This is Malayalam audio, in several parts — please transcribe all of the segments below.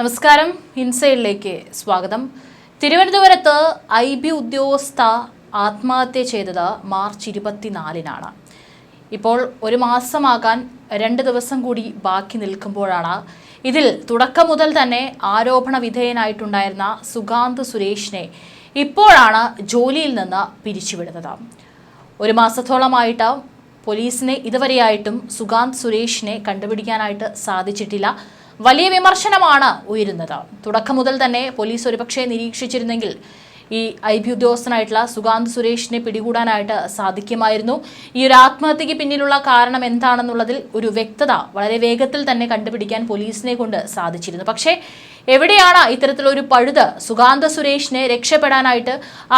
നമസ്കാരം. ഇൻസൈഡിലേക്ക് സ്വാഗതം. തിരുവനന്തപുരത്ത് ഐ ബി ഉദ്യോഗസ്ഥ ആത്മഹത്യ ചെയ്തത് മാർച്ച് ഇരുപത്തിനാലിനാണ്. ഇപ്പോൾ ഒരു മാസമാകാൻ രണ്ട് ദിവസം കൂടി ബാക്കി നിൽക്കുമ്പോഴാണ് ഇതിൽ തുടക്കം മുതൽ തന്നെ ആരോപണ വിധേയനായിട്ടുണ്ടായിരുന്ന സുഗാന്ത് സുരേഷിനെ ഇപ്പോഴാണ് ജോലിയിൽ നിന്ന് പിരിച്ചുവിടുന്നത്. ഒരു മാസത്തോളമായിട്ട് പോലീസിനെ ഇതുവരെയായിട്ടും സുഗാന്ത് സുരേഷിനെ കണ്ടുപിടിക്കാനായിട്ട് സാധിച്ചിട്ടില്ല. വലിയ വിമർശനമാണ് ഉയരുന്നത്. തുടക്കം മുതൽ തന്നെ പോലീസ് ഒരുപക്ഷെ നിരീക്ഷിച്ചിരുന്നെങ്കിൽ ഈ ഐ ബി ഉദ്യോഗസ്ഥനായിട്ടുള്ള സുഗാന്ത് സുരേഷിനെ പിടികൂടാനായിട്ട് സാധിക്കുമായിരുന്നു. ഈ ഒരു ആത്മഹത്യക്ക് പിന്നിലുള്ള കാരണം എന്താണെന്നുള്ളതിൽ ഒരു വ്യക്തത വളരെ വേഗത്തിൽ തന്നെ കണ്ടുപിടിക്കാൻ പോലീസിനെ കൊണ്ട് സാധിച്ചിരുന്നു. പക്ഷേ എവിടെയാണ് ഇത്തരത്തിലൊരു പഴുത് സുഗാന്ത സുരേഷിനെ രക്ഷപ്പെടാനായിട്ട്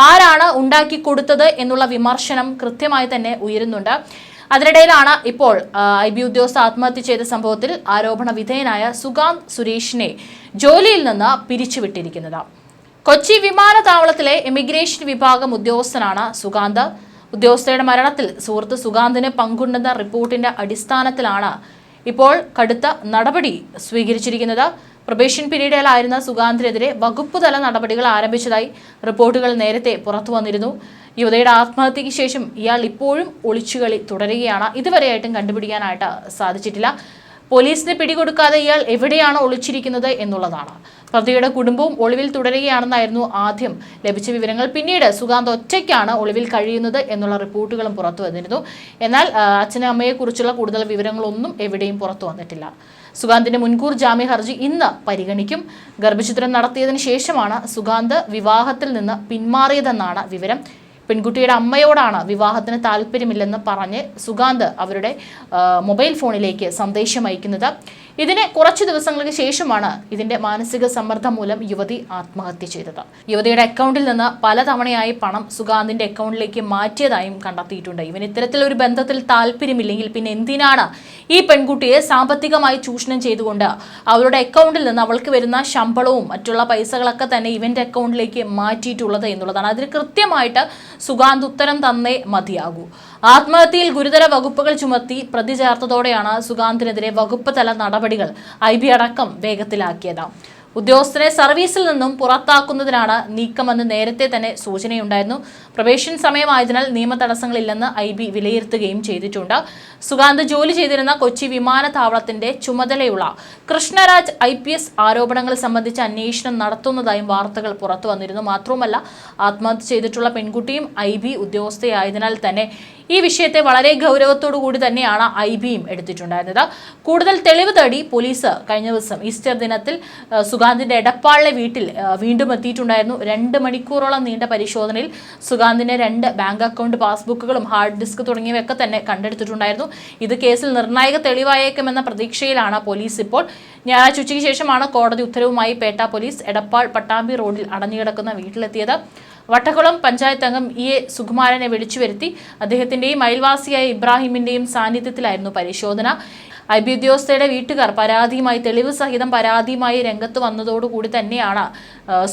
ആരാണ് ഉണ്ടാക്കി കൊടുത്തത് എന്നുള്ള വിമർശനം കൃത്യമായി തന്നെ ഉയരുന്നുണ്ട്. അതിനിടയിലാണ് ഇപ്പോൾ ഐ ബി ഉദ്യോഗസ്ഥ ആത്മഹത്യ ചെയ്ത സംഭവത്തിൽ ആരോപണ വിധേയനായ സുഗാന്ത് സുരേഷിനെ ജോലിയിൽ നിന്ന് പിരിച്ചുവിട്ടിരിക്കുന്നത്. കൊച്ചി വിമാനത്താവളത്തിലെ ഇമിഗ്രേഷൻ വിഭാഗം ഉദ്യോഗസ്ഥനാണ് സുഗാന്ത്. ഉദ്യോഗസ്ഥയുടെ മരണത്തിൽ സുഹൃത്ത് സുഗാന്തിന് പങ്കുണ്ടെന്ന റിപ്പോർട്ടിന്റെ അടിസ്ഥാനത്തിലാണ് ഇപ്പോൾ കടുത്ത നടപടി സ്വീകരിച്ചിരിക്കുന്നത്. പ്രൊബേഷൻ പീരീഡിലായിരുന്ന സുഗാന്തിനെതിരെ വകുപ്പ് തല നടപടികൾ ആരംഭിച്ചതായി റിപ്പോർട്ടുകൾ നേരത്തെ പുറത്തു വന്നിരുന്നു. യുവതയുടെ ആത്മഹത്യയ്ക്ക് ശേഷം ഇയാൾ ഇപ്പോഴും ഒളിച്ചുകളി തുടരുകയാണ്. ഇതുവരെയായിട്ടും കണ്ടുപിടിക്കാനായിട്ട് സാധിച്ചിട്ടില്ല. പോലീസിന് പിടികൊടുക്കാതെ ഇയാൾ എവിടെയാണ് ഒളിച്ചിരിക്കുന്നത് എന്നുള്ളതാണ്. പ്രതിയുടെ കുടുംബവും ഒളിവിൽ തുടരുകയാണെന്നായിരുന്നു ആദ്യം ലഭിച്ച വിവരങ്ങൾ. പിന്നീട് സുഗാന്ത് ഒറ്റയ്ക്കാണ് ഒളിവിൽ കഴിയുന്നത് എന്നുള്ള റിപ്പോർട്ടുകളും പുറത്തു വന്നിരുന്നു. എന്നാൽ അച്ഛനും അമ്മയെക്കുറിച്ചുള്ള കൂടുതൽ വിവരങ്ങളൊന്നും എവിടെയും പുറത്തു വന്നിട്ടില്ല. സുഗാന്തിന്റെ മുൻകൂർ ജാമ്യ ഹർജി ഇന്ന് പരിഗണിക്കും. ഗർഭചിത്രം നടത്തിയതിന് ശേഷമാണ് സുഗാന്ത് വിവാഹത്തിൽ നിന്ന് പിന്മാറിയതെന്നാണ് വിവരം. പെൺകുട്ടിയുടെ അമ്മയോടാണ് വിവാഹത്തിന് താല്പര്യമില്ലെന്ന് പറഞ്ഞ് സുഗാന്ത് അവരുടെ മൊബൈൽ ഫോണിലേക്ക് സന്ദേശം അയക്കുന്നത്. ഇതിന് കുറച്ചു ദിവസങ്ങൾക്ക് ശേഷമാണ് ഇതിന്റെ മാനസിക സമ്മർദ്ദം മൂലം യുവതി ആത്മഹത്യ ചെയ്തത്. യുവതിയുടെ അക്കൗണ്ടിൽ നിന്ന് പലതവണയായി പണം സുഗാന്തിന്റെ അക്കൗണ്ടിലേക്ക് മാറ്റിയതായും കണ്ടെത്തിയിട്ടുണ്ട്. ഇവന് ഇത്തരത്തിലൊരു ബന്ധത്തിൽ താല്പര്യമില്ലെങ്കിൽ പിന്നെ എന്തിനാണ് ഈ പെൺകുട്ടിയെ സാമ്പത്തികമായി ചൂഷണം ചെയ്തുകൊണ്ട് അവരുടെ അക്കൗണ്ടിൽ നിന്ന് അവൾക്ക് വരുന്ന ശമ്പളവും മറ്റുള്ള പൈസകളൊക്കെ തന്നെ ഇവന്റെ അക്കൗണ്ടിലേക്ക് മാറ്റിയിട്ടുള്ളത് എന്നുള്ളതാണ്. അതിന് കൃത്യമായിട്ട് സുഗാന്ത് ഉത്തരം തന്നേ മതിയാകൂ. ആത്മഹത്യയിൽ ഗുരുതര വകുപ്പുകൾ ചുമത്തി പ്രതി ചേർത്തതോടെയാണ് സുഗാന്തിനെതിരെ വകുപ്പ് തല നടപടികൾ ഐ ബി അടക്കം വേഗത്തിലാക്കിയത്. ഉദ്യോഗസ്ഥരെ സർവീസിൽ നിന്നും പുറത്താക്കുന്നതിനാണ് നീക്കമെന്ന് നേരത്തെ തന്നെ സൂചനയുണ്ടായിരുന്നു. പ്രവേശൻ സമയമായതിനാൽ നിയമ തടസ്സങ്ങളില്ലെന്ന് ഐ ബി വിലയിരുത്തുകയും ചെയ്തിട്ടുണ്ട്. സുഗാന്ത് ജോലി ചെയ്തിരുന്ന കൊച്ചി വിമാനത്താവളത്തിന്റെ ചുമതലയുള്ള കൃഷ്ണരാജ് ഐ പി എസ് ആരോപണങ്ങൾ സംബന്ധിച്ച് അന്വേഷണം നടത്തുന്നതായും വാർത്തകൾ പുറത്തു വന്നിരുന്നു. മാത്രവുമല്ല ആത്മഹത്യ ചെയ്തിട്ടുള്ള പെൺകുട്ടിയും ഐ ബി ഉദ്യോഗസ്ഥയായതിനാൽ തന്നെ ഈ വിഷയത്തെ വളരെ ഗൗരവത്തോടു കൂടി തന്നെയാണ് ഐ ബിയും എടുത്തിട്ടുണ്ടായിരുന്നത്. കൂടുതൽ തെളിവ് തേടി പോലീസ് കഴിഞ്ഞ ദിവസം ഈസ്റ്റർ ദിനത്തിൽ സുഗാന്തിന്റെ എടപ്പാളിലെ വീട്ടിൽ വീണ്ടും എത്തിയിട്ടുണ്ടായിരുന്നു. രണ്ട് മണിക്കൂറോളം നീണ്ട പരിശോധനയിൽ സുഗാന്തിന്റെ രണ്ട് ബാങ്ക് അക്കൗണ്ട് പാസ്ബുക്കുകളും ഹാർഡ് ഡിസ്ക് തുടങ്ങിയവയൊക്കെ തന്നെ കണ്ടെടുത്തിട്ടുണ്ടായിരുന്നു. ഇത് കേസിൽ നിർണായക തെളിവായേക്കുമെന്ന പ്രതീക്ഷയിലാണ് പോലീസ് ഇപ്പോൾ. ഞായറാഴ്ച ഉച്ചയ്ക്ക് ശേഷമാണ് കോടതി ഉത്തരവുമായി പേട്ട പോലീസ് എടപ്പാൾ പട്ടാമ്പി റോഡിൽ അടഞ്ഞുകിടക്കുന്ന വീട്ടിലെത്തിയത്. വട്ടക്കുളം പഞ്ചായത്ത് അംഗം ഇ എ സുകുമാരനെ വിളിച്ചു വരുത്തി അദ്ദേഹത്തിന്റെയും അയൽവാസിയായ ഇബ്രാഹിമിന്റെയും സാന്നിധ്യത്തിലായിരുന്നു പരിശോധന. ഐ ഉദ്യോഗസ്ഥയുടെ വീട്ടുകാർ പരാതിയുമായി തെളിവ് സഹിതം പരാതിയുമായി രംഗത്ത് വന്നതോടുകൂടി തന്നെയാണ്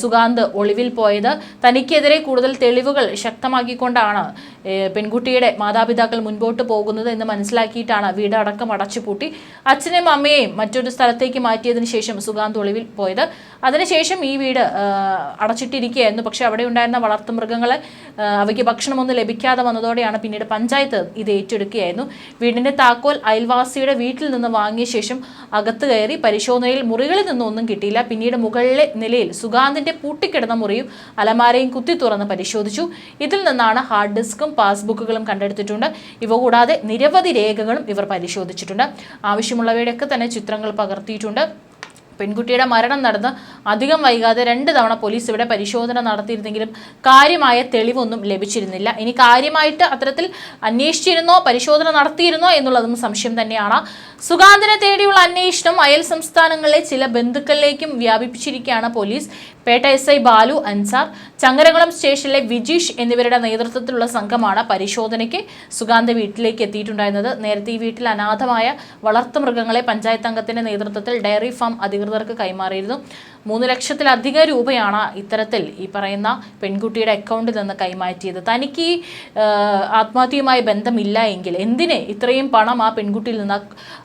സുഗാന്ത് ഒളിവിൽ പോയത്. തനിക്കെതിരെ കൂടുതൽ തെളിവുകൾ ശക്തമാക്കിക്കൊണ്ടാണ് പെൺകുട്ടിയുടെ മാതാപിതാക്കൾ മുൻപോട്ട് പോകുന്നത് എന്ന് മനസ്സിലാക്കിയിട്ടാണ് വീട് അടക്കം അടച്ചുപൂട്ടി. അച്ഛനെയും അമ്മയെയും മറ്റൊരു സ്ഥലത്തേക്ക് മാറ്റിയതിന് ശേഷം സുഗാന്ത് ഒളിവിൽ പോയത്. അതിനുശേഷം ഈ വീട് അടച്ചിട്ടിരിക്കുകയായിരുന്നു പക്ഷെ അവിടെ ഉണ്ടായിരുന്ന വളർത്തുമൃഗങ്ങളെ അവയ്ക്ക് ഭക്ഷണമൊന്നും ലഭിക്കാതെ വന്നതോടെയാണ് പിന്നീട് പഞ്ചായത്ത് ഇത് ഏറ്റെടുക്കുകയായിരുന്നു. വീടിന്റെ താക്കോൽ അയൽവാസിയുടെ വീട്ടിൽ നിന്ന് വാങ്ങിയ ശേഷം അകത്ത് കയറി പരിശോധനയിൽ മുറികളിൽ നിന്നൊന്നും കിട്ടിയില്ല. പിന്നീട് മുകളിലെ നിലയിൽ സുഗാന്തിന്റെ പൂട്ടിക്കിടന്ന മുറിയും അലമാരയും കുത്തി തുറന്ന് പരിശോധിച്ചു. ഇതിൽ നിന്നാണ് ഹാർഡ് ഡിസ്കും പാസ്ബുക്കുകളും കണ്ടെടുത്തിട്ടുണ്ട്. ഇവ കൂടാതെ നിരവധി രേഖകളും ഇവർ പരിശോധിച്ചിട്ടുണ്ട്. ആവശ്യമുള്ളവയുടെയൊക്കെ തന്നെ ചിത്രങ്ങൾ പകർത്തിയിട്ടുണ്ട്. പെൺകുട്ടിയുടെ മരണം നടന്ന് അധികം വൈകാതെ രണ്ട് തവണ പോലീസ് ഇവിടെ പരിശോധന നടത്തിയിരുന്നെങ്കിലും കാര്യമായ തെളിവൊന്നും ലഭിച്ചിരുന്നില്ല. ഇനി കാര്യമായിട്ട് അത്തരത്തിൽ അന്വേഷിച്ചിരുന്നോ പരിശോധന നടത്തിയിരുന്നോ എന്നുള്ളതും സംശയം തന്നെയാണ്. സുഗാന്തിനെ തേടിയുള്ള അന്വേഷണം അയൽ സംസ്ഥാനങ്ങളിലെ ചില ബന്ധുക്കളിലേക്കും വ്യാപിപ്പിച്ചിരിക്കുകയാണ് police. Pettah S I Balu Ansar Changaramkulam സ്റ്റേഷനിലെ വിജീഷ് എന്നിവരുടെ നേതൃത്വത്തിലുള്ള സംഘമാണ് പരിശോധനയ്ക്ക് സുഗാന്ത വീട്ടിലേക്ക് എത്തിയിട്ടുണ്ടായിരുന്നത്. നേരത്തെ ഈ വീട്ടിൽ അനാഥമായ വളർത്തുമൃഗങ്ങളെ പഞ്ചായത്ത് അംഗത്തിന്റെ നേതൃത്വത്തിൽ ഡയറി ഫാം അധികൃതർക്ക് കൈമാറിയിരുന്നു. മൂന്ന് ലക്ഷത്തിലധികം രൂപയാണ് ഇത്തരത്തിൽ ഈ പറയുന്ന പെൺകുട്ടിയുടെ അക്കൗണ്ടിൽ നിന്ന് കൈമാറ്റിയത്. തനിക്ക് ഈ ആത്മഹത്യയുമായി ബന്ധമില്ല എങ്കിൽ എന്തിന് ഇത്രയും പണം ആ പെൺകുട്ടിയിൽ നിന്ന്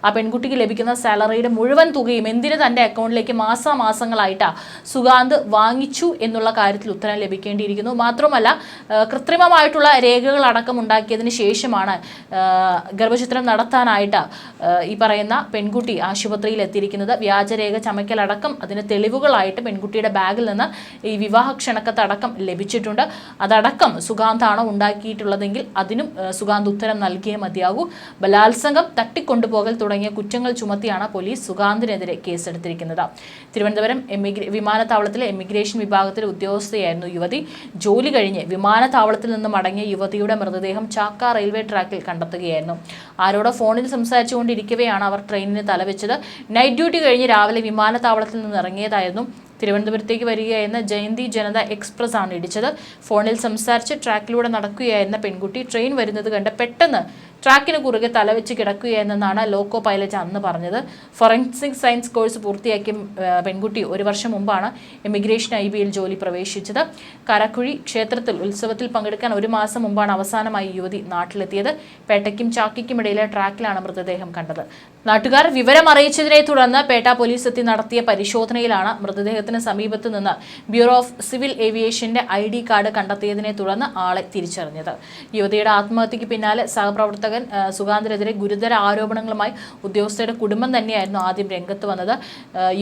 ആ- പെൺകുട്ടിക്ക് ലഭിക്കുന്ന സാലറിയുടെ മുഴുവൻ തുകയും എന്തിന് തന്റെ അക്കൗണ്ടിലേക്ക് മാസമാസങ്ങളായിട്ടാ സുഗാന്ത് വാങ്ങിച്ചു എന്നുള്ള കാര്യത്തിൽ ഉത്തരം ലഭിക്കേണ്ടിയിരിക്കുന്നു. മാത്രമല്ല കൃത്രിമമായിട്ടുള്ള രേഖകൾ അടക്കം ഉണ്ടാക്കിയതിന് ശേഷമാണ് ഗർഭചിത്രം നടത്താനായിട്ട് ഈ പറയുന്ന പെൺകുട്ടി ആശുപത്രിയിൽ എത്തിയിരിക്കുന്നത്. വ്യാജരേഖ ചമയ്ക്കലടക്കം അതിന് തെളിവുകളായിട്ട് പെൺകുട്ടിയുടെ ബാഗിൽ നിന്ന് ഈ വിവാഹ ക്ഷണക്കത്തടക്കം ലഭിച്ചിട്ടുണ്ട്. അതടക്കം സുഗാന്താണോ ഉണ്ടാക്കിയിട്ടുള്ളതെങ്കിൽ അതിനും സുഗാന്ത് ഉത്തരം നൽകിയേ മതിയാകൂ. ബലാത്സംഗം തട്ടിക്കൊണ്ടുപോകൽ തുടങ്ങിയ കുറ്റങ്ങൾ ചുമത്തിയാണ് പോലീസ് സുഗാന്തിനെതിരെ കേസെടുത്തിരിക്കുന്നത്. തിരുവനന്തപുരം എമിഗ്ര വിമാനത്താവളത്തിലെ എമിഗ്രേഷൻ വിഭാഗത്തിലെ ഉദ്യോഗസ്ഥയായിരുന്നു യുവതി. ജോലി കഴിഞ്ഞ് വിമാനത്താവളത്തിൽ നിന്ന് മടങ്ങിയ യുവതിയുടെ മൃതദേഹം ചാക്ക റെയിൽവേ ട്രാക്കിൽ കണ്ടെത്തുകയായിരുന്നു. ആരോടോ ഫോണിൽ സംസാരിച്ചുകൊണ്ടിരിക്കവെയാണ് അവർ ട്രെയിനിന് തലവെച്ചത്. നൈറ്റ് ഡ്യൂട്ടി കഴിഞ്ഞ് രാവിലെ വിമാനത്താവളത്തിൽ നിന്ന് ഇറങ്ങിയതായിരുന്നു തിരുവനന്തപുരത്തേക്ക് വരികയായിരുന്ന ജയന്തി ജനത എക്സ്പ്രസ് ആണ് ഇടിച്ചത്. ഫോണിൽ സംസാരിച്ച് ട്രാക്കിലൂടെ നടക്കുകയായിരുന്ന പെൺകുട്ടി ട്രെയിൻ വരുന്നത് കണ്ട് പെട്ടെന്ന് ട്രാക്കിന് കുറുകെ തലവെച്ച് കിടക്കുകയെന്നാണ് ലോക്കോ പൈലറ്റ് അന്ന് പറഞ്ഞത്. ഫോറൻസിക് സയൻസ് കോഴ്സ് പൂർത്തിയാക്കിയ പെൺകുട്ടി ഒരു വർഷം മുമ്പാണ് ഇമിഗ്രേഷൻ ഐ ബിയിൽ ജോലി പ്രവേശിച്ചത്. കരക്കുഴി ക്ഷേത്രത്തിൽ ഉത്സവത്തിൽ പങ്കെടുക്കാൻ ഒരു മാസം മുമ്പാണ് അവസാനമായി യുവതി നാട്ടിലെത്തിയത്. പേട്ടയ്ക്കും ചാക്കിക്കും ഇടയിലെ ട്രാക്കിലാണ് മൃതദേഹം കണ്ടത്. നാട്ടുകാർ വിവരം അറിയിച്ചതിനെ തുടർന്ന് പേട്ട പോലീസ് എത്തി നടത്തിയ പരിശോധനയിലാണ് മൃതദേഹത്തിന് സമീപത്ത് നിന്ന് ബ്യൂറോ ഓഫ് സിവിൽ ഏവിയേഷന്റെ ഐ കാർഡ് കണ്ടെത്തിയതിനെ തുടർന്ന് ആളെ തിരിച്ചറിഞ്ഞത്. യുവതിയുടെ ആത്മഹത്യക്ക് പിന്നാലെ സഹപ്രവർത്തകൻ ആ, സുഗാന്തിനെതിരെ ഗുരുതര ആരോപണങ്ങളുമായി ഉദ്യോഗസ്ഥരുടെ കുടുംബം തന്നെയായിരുന്നു ആദ്യം രംഗത്ത് വന്നത്.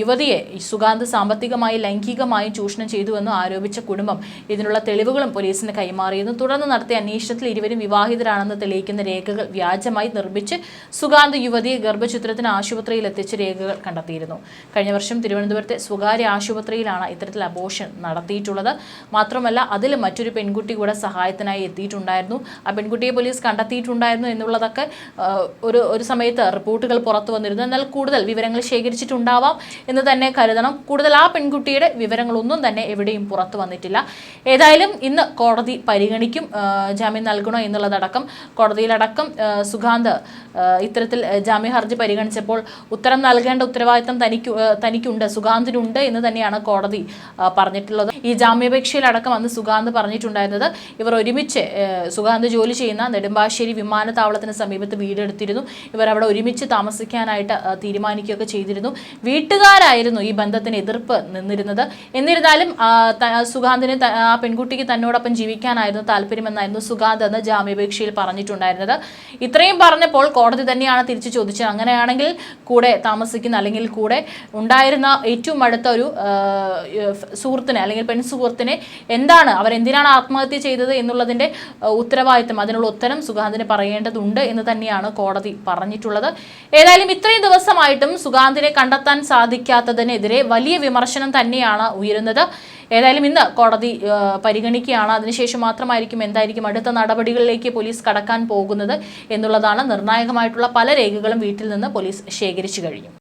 യുവതിയെ സുഗാന്ത് സാമ്പത്തികമായി ലൈംഗികമായി ചൂഷണം ചെയ്തുവെന്ന് ആരോപിച്ച കുടുംബം ഇതിനുള്ള തെളിവുകളും പോലീസിന് കൈമാറിയിരുന്നു. തുടർന്ന് നടത്തിയ അന്വേഷണത്തിൽ ഇരുവരും വിവാഹിതരാണെന്ന് തെളിയിക്കുന്ന രേഖകൾ വ്യാജമായി നിർമ്മിച്ച് സുഗാന്ത് യുവതിയെ ഗർഭചിത്രത്തിന് ആശുപത്രിയിൽ എത്തിച്ച രേഖകൾ കണ്ടെത്തിയിരുന്നു. കഴിഞ്ഞ വർഷം തിരുവനന്തപുരത്തെ സ്വകാര്യ ആശുപത്രിയിലാണ് ഇത്തരത്തിൽ അബോഷൻ നടത്തിയിട്ടുള്ളത്. മാത്രമല്ല അതിൽ മറ്റൊരു പെൺകുട്ടി കൂടെ സഹായത്തിനായി എത്തിയിട്ടുണ്ടായിരുന്നു. ആ പെൺകുട്ടിയെ പോലീസ് കണ്ടെത്തിയിട്ടുണ്ടായിരുന്നു എന്നുള്ളതൊക്കെ ഒരു ഒരു സമയത്ത് റിപ്പോർട്ടുകൾ പുറത്തു വന്നിരുന്നു. എന്നാൽ കൂടുതൽ വിവരങ്ങൾ ശേഖരിച്ചിട്ടുണ്ടാവാം എന്ന് തന്നെ കരുതണം. കൂടുതൽ ആ പെൺകുട്ടിയുടെ വിവരങ്ങളൊന്നും തന്നെ എവിടെയും പുറത്തു വന്നിട്ടില്ല. ഏതായാലും ഇന്ന് കോടതി പരിഗണിക്കും ജാമ്യം നൽകണോ എന്നുള്ളതടക്കം കോടതിയിലടക്കം സുഗാന്ത് ഇത്തരത്തിൽ ജാമ്യ ഹർജി പരിഗണിച്ചപ്പോൾ ഉത്തരം നൽകേണ്ട ഉത്തരവാദിത്തം തനിക്ക് തനിക്കുണ്ട് സുഗാന്തിനുണ്ട് എന്ന് തന്നെയാണ് കോടതി പറഞ്ഞിട്ടുള്ളത്. ഈ ജാമ്യാപേക്ഷയിലടക്കം അന്ന് സുഗാന്ത് പറഞ്ഞിട്ടുണ്ടായിരുന്നത് ഇവർ ഒരുമിച്ച് സുഗാന്ത് ജോലി ചെയ്യുന്ന നെടുമ്പാശ്ശേരി വിമാനത്താവളത്തിന് സമീപത്ത് വീടെടുത്തിരുന്നു ഇവർ അവിടെ ഒരുമിച്ച് താമസിക്കാനായിട്ട് തീരുമാനിക്കുകയൊക്കെ ചെയ്തിരുന്നു. വീട്ടുകാരായിരുന്നു ഈ ബന്ധത്തിന് എതിർപ്പ് നിന്നിരുന്നത്. എന്നിരുന്നാലും സുഗാന്തിന് ആ പെൺകുട്ടിക്ക് തന്നോടൊപ്പം ജീവിക്കാനായിരുന്നു താല്പര്യമെന്നായിരുന്നു സുഗാന്ത് എന്ന് ജാമ്യാപേക്ഷയിൽ പറഞ്ഞിട്ടുണ്ടായിരുന്നത്. ഇത്രയും പറഞ്ഞപ്പോൾ കോടതി തന്നെയാണ് തിരിച്ചു ചോദിച്ചത്. അങ്ങനെയാണെങ്കിൽ കൂടെ താമസിക്കുന്ന അല്ലെങ്കിൽ കൂടെ ഉണ്ടായിരുന്ന ഏറ്റവും അടുത്ത ഒരു സുഹൃത്തിനെ അല്ലെങ്കിൽ പെൺ സുഹൃത്തിനെ എന്താണ്? അവരെന്തിനാണ് ആത്മഹത്യ ചെയ്തത് എന്നുള്ളതിന്റെ ഉത്തരവാദിത്വം അതിനുള്ള ഉത്തരം സുഗാന്തിന് പറയേണ്ടതുണ്ട് എന്ന് തന്നെയാണ് കോടതി പറഞ്ഞിട്ടുള്ളത്. ഏതായാലും ഇത്രയും ദിവസമായിട്ടും സുഗാന്തിനെ കണ്ടെത്താൻ സാധിക്കാത്തതിനെതിരെ വലിയ വിമർശനം തന്നെയാണ് ഉയരുന്നത്. ഏതായാലും ഇന്ന് കോടതി പരിഗണിക്കുകയാണ്. അതിനുശേഷം മാത്രമായിരിക്കും എന്തായിരിക്കും അടുത്ത നടപടികളിലേക്ക് പോലീസ് കടക്കാൻ പോകുന്നത് എന്നുള്ളതാണ് നിർണായകമായിട്ടുള്ള പല രേഖകളും വീട്ടിൽ നിന്ന് പോലീസ് ശേഖരിച്ചു കഴിഞ്ഞു.